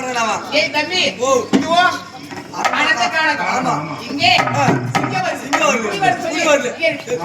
அவன் ஏய் தம்பி ஓ இதுவோ ஆனந்த காலம் ஆமா. இங்கே ஆ, இங்க வருது இங்க வருது. இங்க வருது சொல்லி. இங்க வருது. இங்க இருக்கு.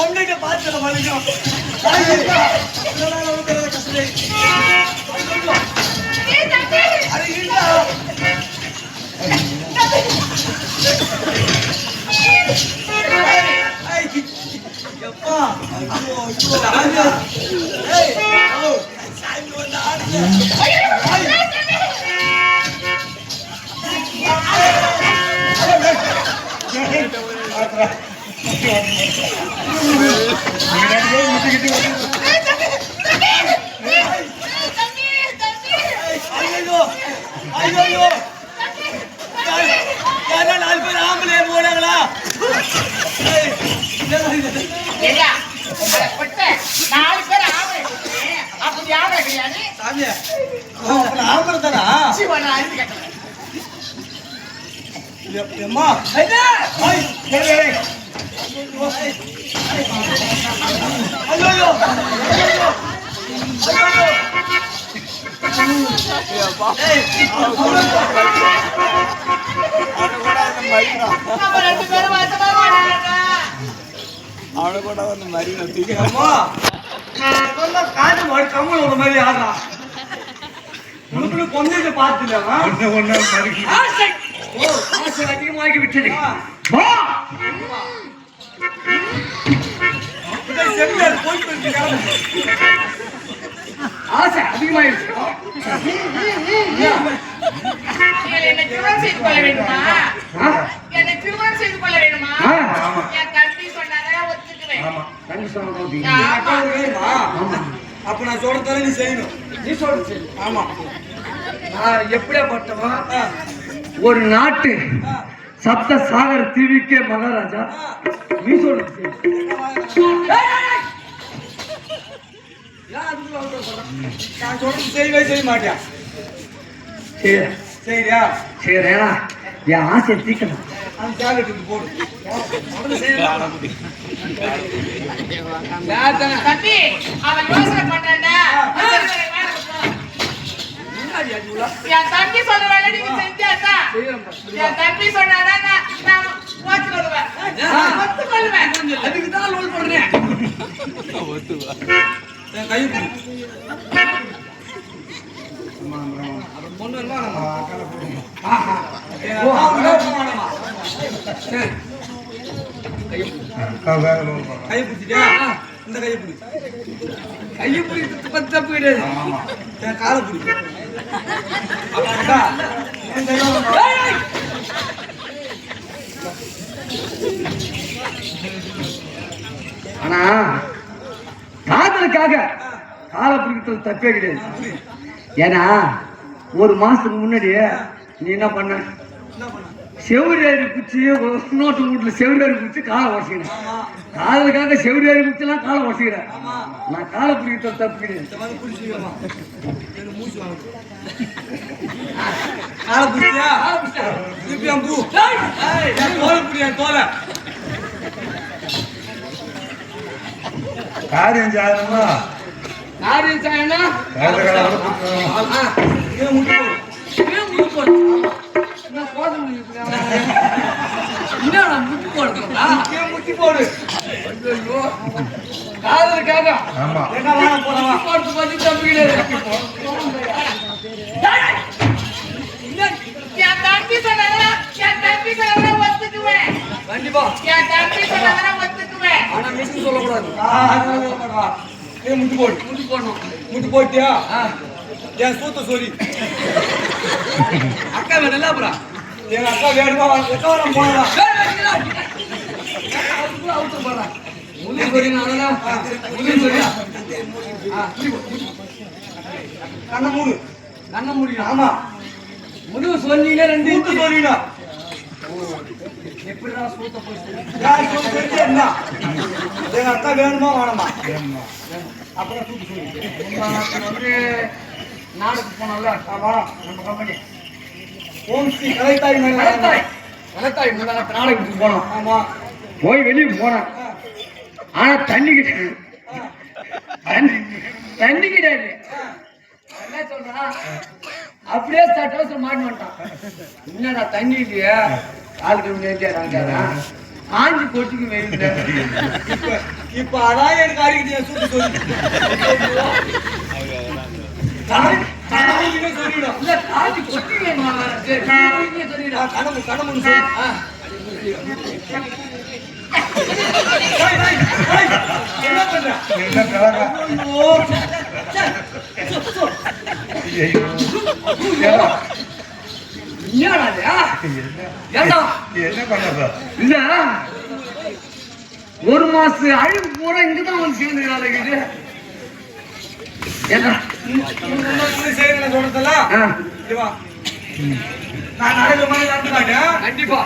பொண்ணுங்க பார்த்து இல்ல எப்பா? ஐயோ ஐயோ. ராஜா ஏய் ஓ சாமி வந்து ஆடுங்க நீங்க ரெண்டு பேரும் முட்டிக்கிட்டு வந்து ஐயோ ஐயோ ஐயோ யாரா நாலு பேர் ஆம்பளையா போனாங்களா ஏய், என்னடா இது? ஏய்யா, அட பொட்டை, நாலு பேர் ஆம்பளை கூப்பிட்டு, அப்படி ஆம்பளை கிடையாது. சாமி அவன் அப்ப நான் ஆம்பளை தானா சிவன் அறிவு கட்டல. எ- எம்மா ஐயா ஐய் ஏய், ஏய். ஐயோ ஐயோ ஐயோ ஐயோ ஏய் நம்ம ரெண்டு பேரும் வருத்தமா போனாங்க. அம்மா இதெல்லாம் காது மாடு கம்மல் ஒரு மாதிரி ஆடுறான் பொண்ணுக்கு ஒண்ணு ஒண்ணு ஆசை அதிகமாகி விட்டது ஆசை அதிகமாயிருச்சு என்னை திருமணம் செய்து கொள்ள வேண்டுமா என்னை திருமணம் செய்து கொள்ள வேண்டுமா ஆமா. என் தம்பி சொன்னாதான் ஒத்துக்குவேன் ஆமா ஆமா. அப்ப நான் சொல்ற தர நீ செய்யணும் நீ சொல்றது சரி. ஆமா நான் எப்படியாப்பட்டவன் ஆ, ஒரு நாட்டு சப்த சாகர் தீவிக்கே மகாராஜா. நீ சரி என் ஆசையை தீக்கணும் அவன் யோசனை பண்றான்டா. என் தம்பி சொல்ற வேலை நீங்க செஞ்சாதா என் தம்பி சொன்னாதான் நான் நான் ஒத்துக்கொள்ளுவேன் ஒத்துக்கொள்ளுவேன் அதுக்கு தான் லோல் பண்றேன் என் கை பிடி. பொண்ணு வேணுமா வேணாமா? என் அம்மா வேணுமா வேணாமா? கை பிடிச்சிட்டியா இந்த கையை பிடி கையை பிடிக்கிறது பத்தி தப்பு கிடையாது என் காலை ஆனா காதலுக்காக கால பிடிக்கிறது தப்பே கிடையாது ஏன்னா ஒரு மாசத்துக்கு முன்னாடி நீ என்ன பண்ண? செவிரேறி குச்சி நோட்டு வீட்டுல செவிரேறி குச்சி காலை உடச்சிக்கிறேன். ஆமா. காதலுக்காக செவிரேறி குச்சிலாம் காலை உடச்சிக்கிறேன். ஆமா. நான் காலை பிடிக்கிறது தப்பு கிடையாது. இந்த மாதிரி பிடிச்சிக்கலாமா எனக்கு மூச்சு வாங்க. காலை பிடிச்சியா? திருப்பி அம்பு என் தோலை பிடி என் தோலை. காரியம் செய்யணும்னா காரியம் இதை முட்டு போடு. காதலுக்காக போடுறது பத்தி தப்பு கிடையாது என் தம்பி சொன்னாதான் என் தம்பி சொன்னாதான் ஒத்துக்குவேன் கண்டிப்பா ஆனா மிஷின் சொல்லக்கூடாது. இதை முட்டு போடு. முட்டு போடணும். முட்டு போட்டியா. என் சூத்த சொல்லி அக்கா வேணும் அப்புறம் எங்க அக்கா வேணுமா எக்கா வரம் போனதா கண்ண மூடு. கண்ண முடியும் ஆமா. முதுகு சொன்னீங்க ரெண்டு சூத்து சொல்லிடா எப்படிதான் சூத்த போய் என்ன? எங்க அக்கா வேணுமா வேணாமா? அப்புறம் சூத்து சொல்லி. நாடுக்கு போனோம்ல ஆமா நம்ம கம்பெனி ஓம் ஸ்ரீ கலைத்தாய் நாடகத்துக்கு போனோம். ஆமா. போய் வெளியே போனேன் ஆனா தண்ணி கிடையாது தண்ணி தண்ணி கிடையாது. என்ன சொல்றான் அப்படியே சட்டோச மாட்டி வந்துட்டான். என்னடா தண்ணி இல்லையா? ஆளுக்கு வேண்டியா ஆஞ்சி கொட்டிக்கு வெயில் இப்ப அதான் எனக்கு அறிக்கிட்டு என் சூத்து சொல்லி. சொல்லிடும் இல்ல என்ன பண்ற என்ன? ஒரு மாசம் அழிவு பூரா இங்கதான் வந்து சேர்ந்துக்கிறாள் இது. நான் நடக்கிற மாதிரி நடந்து காட்டேன் கண்டிப்பா.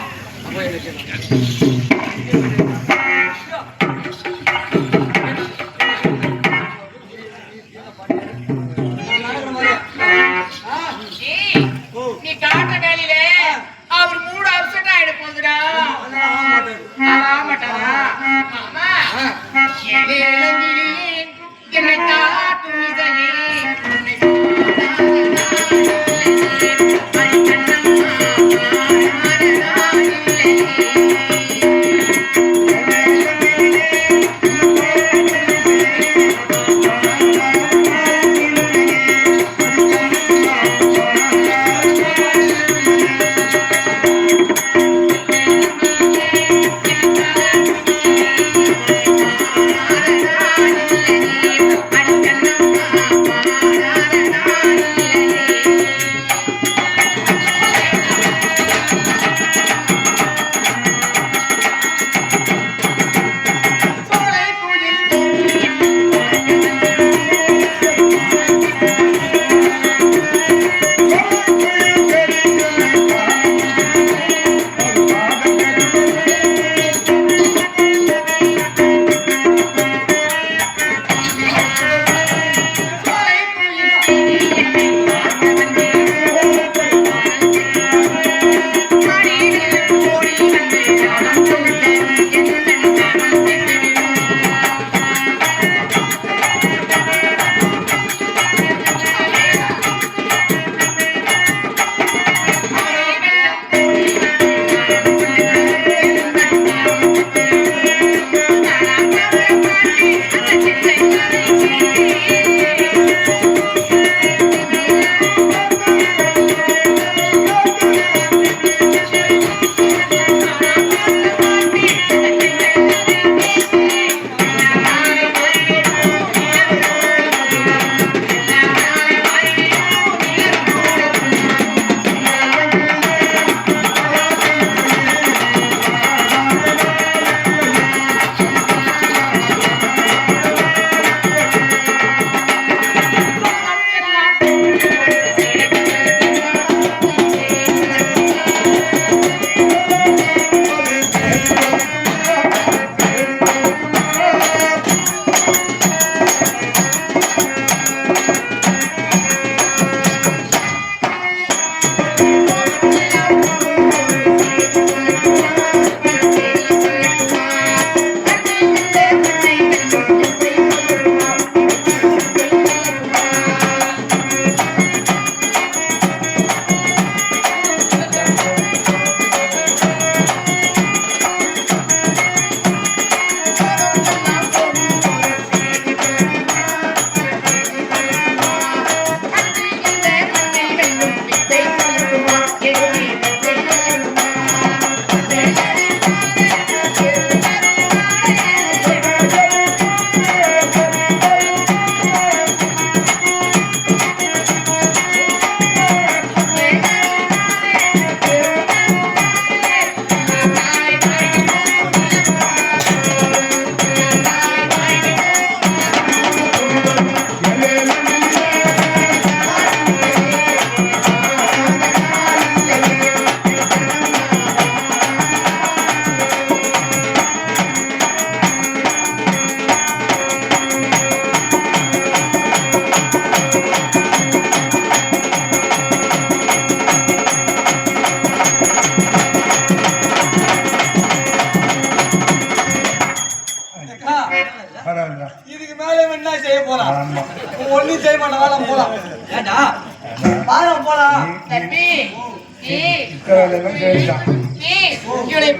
இவளை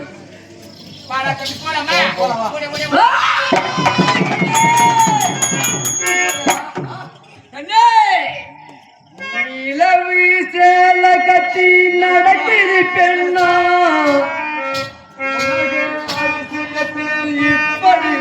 பாராட்டி போலாமா. நிலவு சேல கட்டி நடக்குது பெண்ணா இப்படி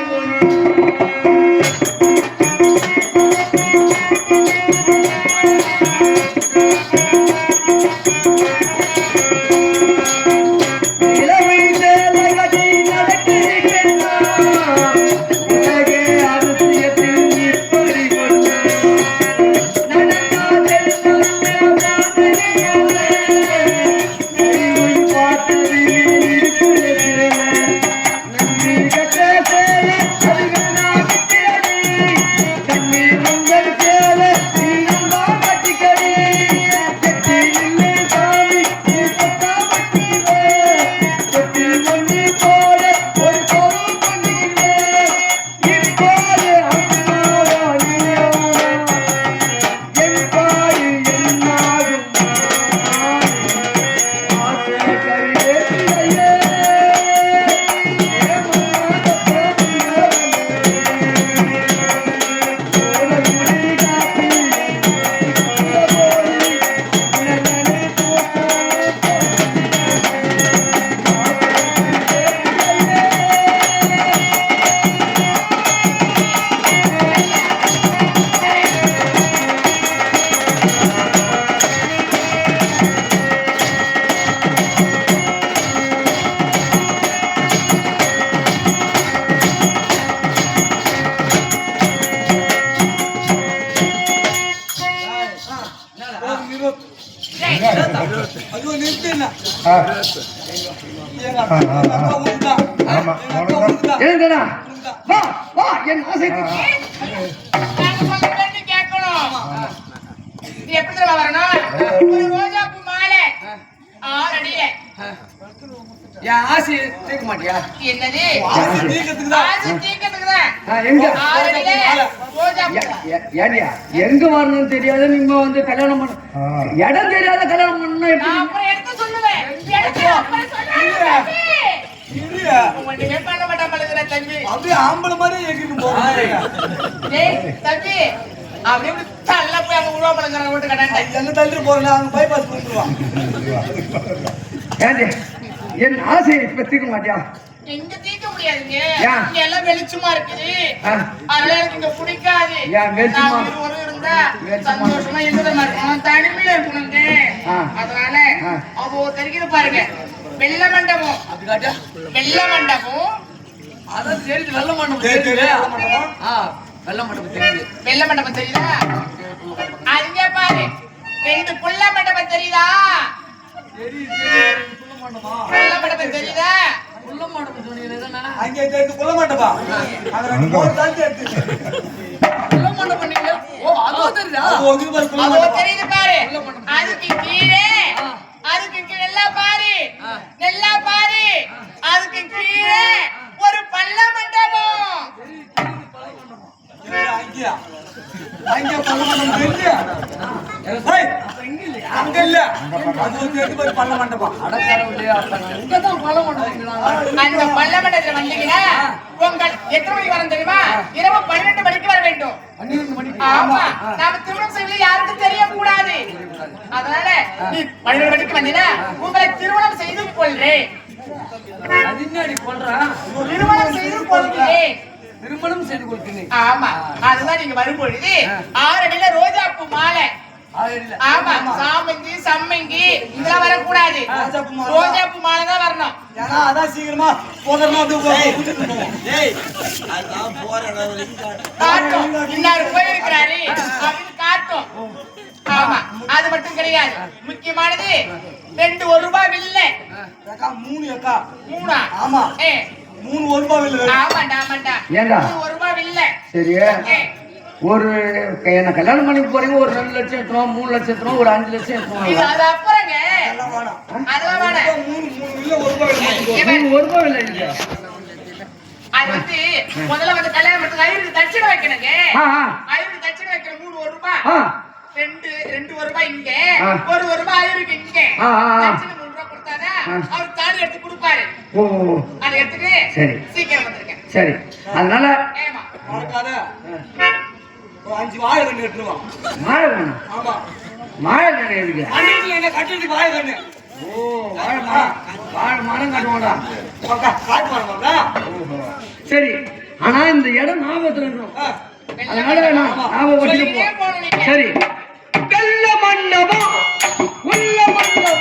எழுந்தடா. வா வா என் ஆசை எப்படி தெரியுமா வரணும்? ஒரு ரோஜாப்பூ மாலை. ஆறு அடியில. என் ஆசையை தீர்க்க மாட்டியா என்னது ஆசை. ஆ, எங்க ஏடியா வரணும்னு தெரியாத நீங்க வந்து கல்யாணம் பண்ண. இடம் தெரியாத கல்யாணம் பண்ணா எப்படி அப்புறம் எடுத்து சொல்லுவேன். எடுத்து அப்புறம் சொல்லுவேன் தம்பி. இல்லையா? ஒண்ணுமே பண்ண மாட்டான் பழுதுற தம்பி. அப்படியே ஆம்பளை போறீங்க? டேய், தம்பி. அப்படியே தள்ள போய் அங்க உருவா பழங்கிற வீட்டு கட்டாண்டேன். என்ன தள்ளிட்டு போறேன் அங்க பைபாஸ் பண்ணிடுவான் ஏண்டி என் ஆசையை இப்ப தீர்க்க மாட்டியா எங்க தீர்க்க முடியாதுங்க. இங்க எல்லாம் வெளிச்சமா இருக்குது. ஆ. அதெல்லாம் எனக்கு இங்க பிடிக்காது. ஏன் வெளிச்சமா? நான் இருவரும் இருந்தா? சந்தோஷமா இருந்ததமா இருக்கணும். தனிமையில இருக்கணுங்க. ஆ. அதனால ஆ. அவ தெரிகிறது பாருங்க வெள்ள மண்டபம் வெள்ள மண்டபம் அதான் தெரியுது வெள்ள மண்டபம் தெரியுது. வெள்ள மண்டபம். தெரியுது. வெள்ள மண்டபம் தெரியுதா? அங்க பாரு. ரெண்டு புள்ள மண்டபம் தெரியுதா? புள்ள மண்டபம்? தெரியுதா? உள்ள மண்டபம் சொன்னீங்க அங்கே அது ரெண்டு அங்க. மூணு தான் எடுத்து உள்ள மண்டபம் நீங்க ஓ அதுவும் தெரியுதா? அது தெரியுது பாரு. அதுக்கு கீழே அதுக்கு கீழே நல்லா பாரு. நல்லா பாரு. அதுக்கு கீழே ஒரு பள்ள மண்டபம்? அங்கே பள்ள மண்டபம் தெரிஞ்சு? ஏய், அங்க இல்ல. அது ஒரு எடுத்து பாரு, பள்ள மண்டபம். அடக்கடவுளையா இங்கதான் பல மண்டபம் அந்த பள்ள மண்டபத்துல வந்தீங்கன்னா உங்கள் எத்தனை மணிக்கு வரும் தெரியுமா? இரவு பன்னிரெண்டு மணிக்கு வர வேண்டும். ஆமா. நாம திருமணம் செய்வது யாருக்கும் தெரியக்கூடாது. அதனால நீ பன்னிரெண்டு மணிக்கு வந்தீங்கன்னா உங்களை திருமணம் செய்து கொள்றேன். அது என்னடி கொள்றான் திருமணம் செய்து கொள்கிறேன். திருமணம் செய்து கொடுத்தீங்க ஆமா. அதுதான் நீங்க வரும்பொழுது ஆறு அடியில ரோஜாப்பூ மாலை. ஆமா. சாமந்தி சம்மங்கி இதெல்லாம் வரக்கூடாது. ரோஜாப்பூ மாலை. ரோஜாப்பூ மாலை தான் வரணும். ஏன்னா அதான் சீக்கிரமா போவோம். காட்டும். இன்னாரு போயிருக்கிறாரு. அப்படின்னு காட்டும். ஆமா. அது மட்டும் கிடையாது. முக்கியமானது ரெண்டு ஒரு ரூபாய் அக்கா மூணு அக்கா மூணா? ஆமா. மூணு ஒரு ரூபாய் இல்லை ஆமாண்டா ஆமாண்டா. ஏண்டா? ஒரு ரூபாய் வில்ல சரி. ஏ. ஒரு என்ன கல்யாணம் பண்ணி போறீங்க? ஒரு ரெண்டு லட்சம் எடுத்துருவோம் மூணு லட்சம் எடுத்துருவோம் ஒரு அஞ்சு லட்சம் இது எடுத்துருவோம் அது அப்புறங்க. அதெல்லாம் வேணாம். மூணு மூணு இல்லை ஒரு ரூபாய் இல்லை. ஒரு ரூபாய் இல்லை அது வந்து முதல்ல வந்து கல்யாணம் பண்ணுறதுக்கு ஐநூறு தட்சணை வைக்கணுங்க. ஐநூறு தட்சணை வைக்கிற மூணு ஒரு ரூபாய். ரெண்டு ரெண்டு ஒரு ரூபாய் இங்க. ஒரு ஒரு ரூபாய் ஐநூறுக்கு இங்க. மூணு ரூபாய் கொடுத்தாதான். அவர் தாலி எடுத்து கொடுப்பாரு. ஓ. அதை எடுத்துட்டு சரி. சீக்கிரம் வந்திருக்கேன் சரி. அதனால ஏமா. அஞ்சு வாழை கண்ணு எடுத்துருவான் வாழை வேணும் ஆமா. வாழை வேணும் எதுக்கு? அன்னைக்கு என்ன கட்டுறதுக்கு வாழை கண்ணு ஓ வாழை மரம் வாழை மரம் கட்டுவோம்டா. அக்கா, காட்டு மரமாக்கா? சரி. ஆனா இந்த இடம் ஞாபகத்துல இருக்கணும். அதனால நான் நாம வச்சுட்டு சரி. கல்ல மன்னவா உள்ள மன்னவா